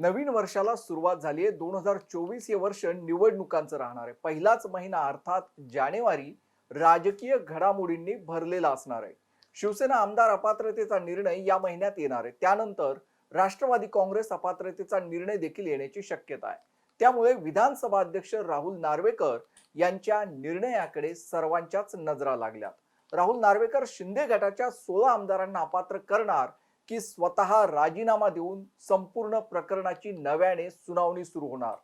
नवीन वर्षाला सुरुवात झाली आहे. दोन हजार चोवीस हे वर्ष निवडणुकांचं राहणार आहे. पहिलाच महिना अर्थात जानेवारी राजकीय घडामोडींनी भरलेला असणार आहे. शिवसेना आमदार अपात्रतेचा निर्णय या महिन्यात येणार आहे. त्यानंतर राष्ट्रवादी काँग्रेस अपात्रतेचा निर्णय देखील येण्याची शक्यता आहे. त्यामुळे विधानसभा अध्यक्ष राहुल नार्वेकर यांच्या निर्णयाकडे सर्वांच्याच नजरा लागल्यात. राहुल नार्वेकर शिंदे गटाच्या सोळा आमदारांना अपात्र करणार की स्वतः राजीनामा देऊन संपूर्ण प्रकरणाची नव्याने सुनावणी सुरू होणार.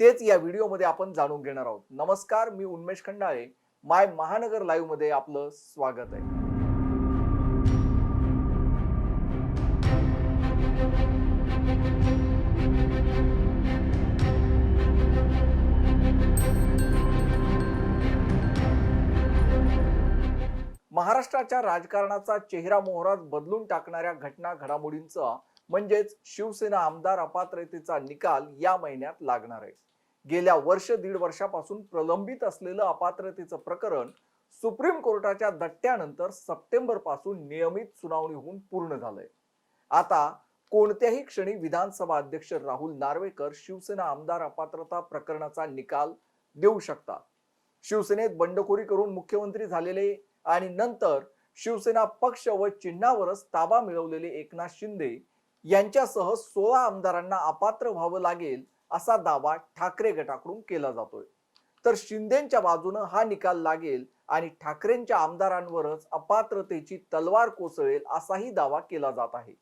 तेच या व्हिडिओमध्ये आपण जाणून घेणार आहोत. नमस्कार मी उन्मेष खंडाळे. माय महानगर लाईव्हमध्ये आपलं स्वागत आहे. महाराष्ट्राच्या राजकारणाचा चेहरा मोहरात बदलून टाकणाऱ्या घटना घडामोडींचा म्हणजेच शिवसेना आमदार अपात्रतेचा निकाल या महिन्यात लागणार आहे. गेल्या वर्ष दीड वर्षापासून प्रलंबित असलेलं अपात्रतेचं प्रकरण सुप्रीम कोर्टाच्या दट्ट्यानंतर सप्टेंबरपासून नियमित सुनावणी होऊन पूर्ण झालंय. आता कोणत्याही क्षणी विधानसभा अध्यक्ष राहुल नार्वेकर शिवसेना आमदार अपात्रता प्रकरणाचा निकाल देऊ शकतात. शिवसेनेत बंडखोरी करून मुख्यमंत्री झालेले आणि नंतर शिवसेना पक्ष व चिन्हावरच ताबा मिळवलेले एकनाथ शिंदे यांच्यासह सोळा आमदारांना अपात्र व्हावं लागेल असा दावा ठाकरे गटाकडून केला जातोय. तर शिंदेच्या बाजूनं हा निकाल लागेल आणि ठाकरेंच्या आमदारांवरच अपात्रतेची तलवार कोसळेल असाही दावा केला जात आहे.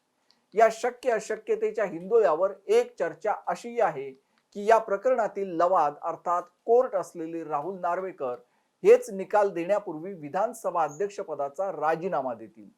या शक्य अशक्यतेच्या हिंदोळ्यावर एक चर्चा अशी आहे की या प्रकरणातील लवाद अर्थात कोर्ट असलेले राहुल नार्वेकर हेच निकाल देण्यापूर्वी विधानसभा अध्यक्षपदाचा राजीनामा देतील.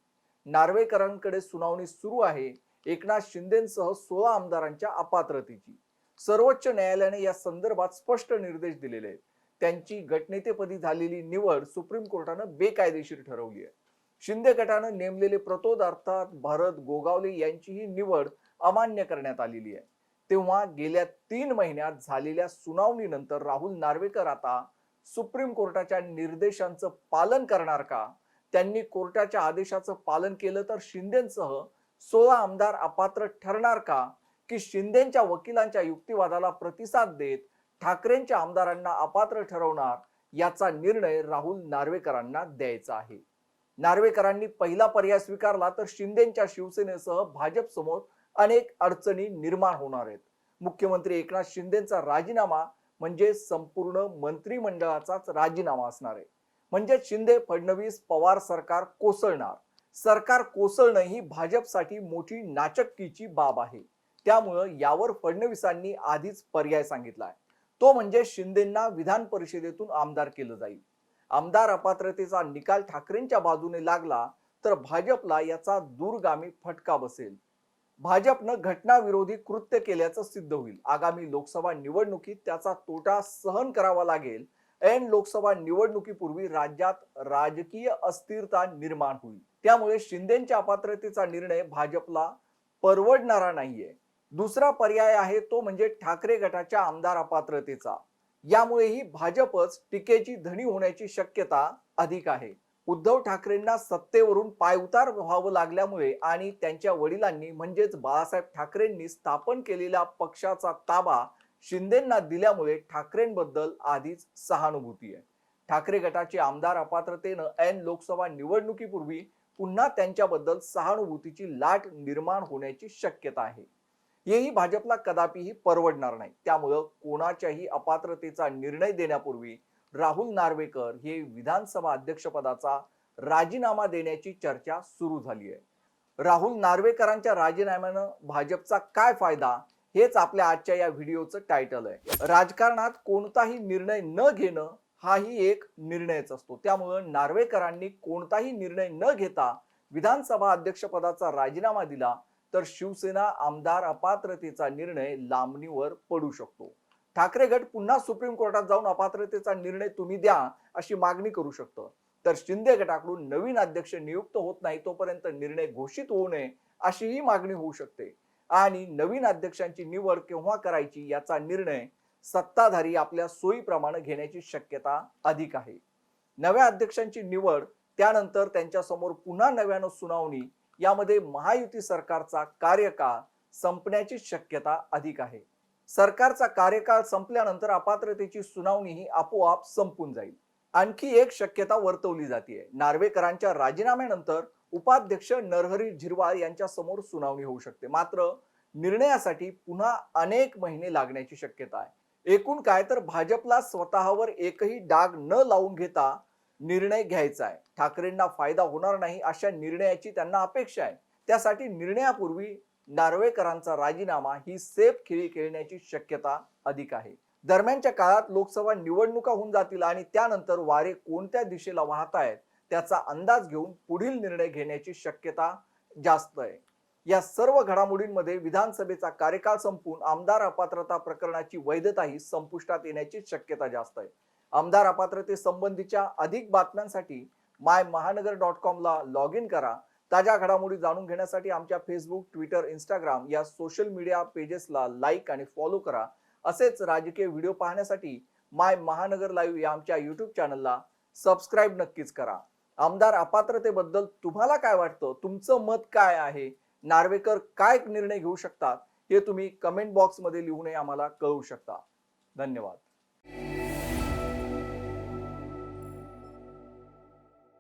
नार्वेकरांकडे सुनावणी सुरू आहे. एकनाथ शिंदेसह सोळा आमदारांच्या अपात्रतेची. सर्वोच्च न्यायालयाने या संदर्भात स्पष्ट निर्देश दिलेले आहेत. त्यांची गटनेतेपदी झालेली निवड सुप्रीम कोर्टानं बेकायदेशीर ठरवली आहे. शिंदे गटानं नेमलेले प्रतोद अर्थात भरत गोगावले यांची ही निवड अमान्य करण्यात आलेली आहे. तेव्हा गेल्या तीन महिन्यात झालेल्या सुनावणीनंतर राहुल नार्वेकर आता सुप्रीम कोर्टाच्या निर्देशांचं पालन करणार का? त्यांनी कोर्टाच्या आदेशाचं पालन केलं तर शिंदेसह सोळा आमदार अपात्र ठरणार का? की शिंदेच्या वकिलांच्या युक्तिवादाला प्रतिसाद देत ठाकरेंच्या आमदारांना अपात्र ठरवणार याचा निर्णय राहुल नार्वेकरांना द्यायचा आहे. नार्वेकरांनी पहिला पर्याय स्वीकारला तर शिंदेच्या शिवसेनेसह भाजप समोर अनेक अडचणी निर्माण होणार आहेत. मुख्यमंत्री एकनाथ शिंदेचा राजीनामा म्हणजे संपूर्ण मंत्रिमंडळाचाच राजीनामा असणार आहे. म्हणजे शिंदे फडणवीस पवार सरकार कोसळणार. सरकार कोसळणं ही भाजपसाठी मोठी नाचक्कीची बाब आहे. त्यामुळं यावर फडणवीसांनी आधीच पर्याय सांगितला आहे. तो म्हणजे शिंदेंना विधान परिषदेतून आमदार केलं जाईल. आमदार अपात्रतेचा निकाल ठाकरेंच्या बाजूने लागला तर भाजपला याचा दूरगामी फटका बसेल. भाजपनं घटनाविरोधी कृत्य केल्याचं सिद्ध होईल. आगामी लोकसभा निवडणुकीत त्याचा तोटा सहन करावा लागेल. ऐन लोकसभा निवडणुकीपूर्वी राज्यात राजकीय अस्थिरता निर्माण होईल. त्यामुळे शिंदेच्या अपात्रतेचा निर्णय भाजपला परवडणारा नाहीये. दुसरा पर्याय आहे तो म्हणजे ठाकरे गटाच्या आमदार अपात्रतेचा. यामुळेही भाजपच टीकेची धनी होण्याची शक्यता अधिक आहे. उद्धव ठाकरेंना सत्तेवरून पायउतार व्हावं लागल्यामुळे आणि त्यांच्या वडिलांनी म्हणजेच बाळासाहेब ठाकरेंनी स्थापन केलेल्या पक्षाचा ताबा शिंदेंना दिल्यामुळे ठाकरेंबद्दल आधीच सहानुभूती आहे. ठाकरे गटाचे आमदार अपात्रतेनं ऐन लोकसभा निवडणुकीपूर्वी पुन्हा त्यांच्याबद्दल सहानुभूतीची लाट निर्माण होण्याची शक्यता आहे. हेही भाजपला कदापिही परवडणार नाही. त्यामुळं कोणाच्याही अपात्रतेचा निर्णय देण्यापूर्वी राहुल नार्वेकर हे विधानसभा अध्यक्षपदाचा राजीनामा देण्याची चर्चा सुरू झाली आहे. राहुल नार्वेकरांच्या राजीनाम्यानं भाजपचा काय फायदा? हेच आपल्या आजच्या या व्हिडिओचं टायटल आहे. राजकारणात कोणताही निर्णय न घेणं हाही एक निर्णयच असतो. त्यामुळं नार्वेकरांनी कोणताही निर्णय न घेता विधानसभा अध्यक्षपदाचा राजीनामा दिला तर शिवसेना आमदार अपात्रतेचा निर्णय लांबणीवर पडू शकतो. ठाकरे गट पुन्हा सुप्रीम कोर्टात जाऊन अपात्रतेचा निर्णय तुम्ही द्या अशी मागणी करू शकतो. तर शिंदे गटाकडून नवीन अध्यक्ष नियुक्त होत नाही तोपर्यंत निर्णय घोषित होऊ नये अशीही मागणी होऊ शकते. आणि नवीन अध्यक्षांची निवड केव्हा करायची याचा निर्णय सत्ताधारी आपल्या सोयीप्रमाणे घेण्याची शक्यता अधिक आहे. नव्या अध्यक्षांची निवड त्यानंतर त्यांच्यासमोर पुन्हा नव्यानं सुनावणी यामध्ये महायुती सरकारचा कार्यकाळ संपण्याची शक्यता अधिक आहे. सरकारचा कार्यकाळ संपल्यानंतर अपात्रतेची सुनावणी ही आपोआप संपून जाईल. आणखी एक शक्यता वर्तवली जाते नार्वेकरांच्या राजीनाम्यानंतर उपाध्यक्ष नरहरी झिरवाळ यांच्या समोर सुनावणी होऊ शकते. मात्र निर्णयासाठी पुन्हा अनेक महिने लागण्याची शक्यता आहे. एकूण काय तर भाजपला स्वतःवर एकही डाग न लावून घेता निर्णय घ्यायचा आहे. ठाकरेंना फायदा होणार नाही अशा निर्णयाची त्यांना अपेक्षा आहे. त्यासाठी निर्णयापूर्वी नार्वेकरांचा राजीनामा ही सेफ खेळी खेळण्याची शक्यता अधिक आहे. दरम्यानच्या काळात लोकसभा निवडणुका होऊन जातील आणि त्यानंतर वारे कोणत्या दिशेला वाहत आहेत त्याचा अंदाज घेऊन पुढील निर्णय घेण्याची शक्यता जास्त आहे. या सर्व घडामोडींमध्ये विधानसभेचा कार्यकाळ संपून आमदार अपात्रता प्रकरणाची वैधताही संपुष्टात येण्याची शक्यता जास्त आहे. आमदार अपात्रते संबंधीच्या अधिक बातम्यांसाठी my Mahanagar dot कॉमला log in करा. ताज्या घडामोडी जाणून घेण्यासाठी आमच्या फेसबुक ट्विटर इंस्टाग्राम या सोशल मीडिया पेजेसला लाईक आणि फॉलो करा. असेच राजकीय व्हिडिओ पाहण्यासाठी माय महानगर लाईव्ह या आमच्या युट्यूब चॅनलला सबस्क्राईब नक्कीच करा. आमदार अपात्रतेबद्दल तुम्हाला काय वाटतं? तुमचं मत काय आहे? नार्वेकर काय निर्णय घेऊ शकतात? हे तुम्ही कमेंट बॉक्समध्ये लिहूनही आम्हाला कळवू शकता. धन्यवाद.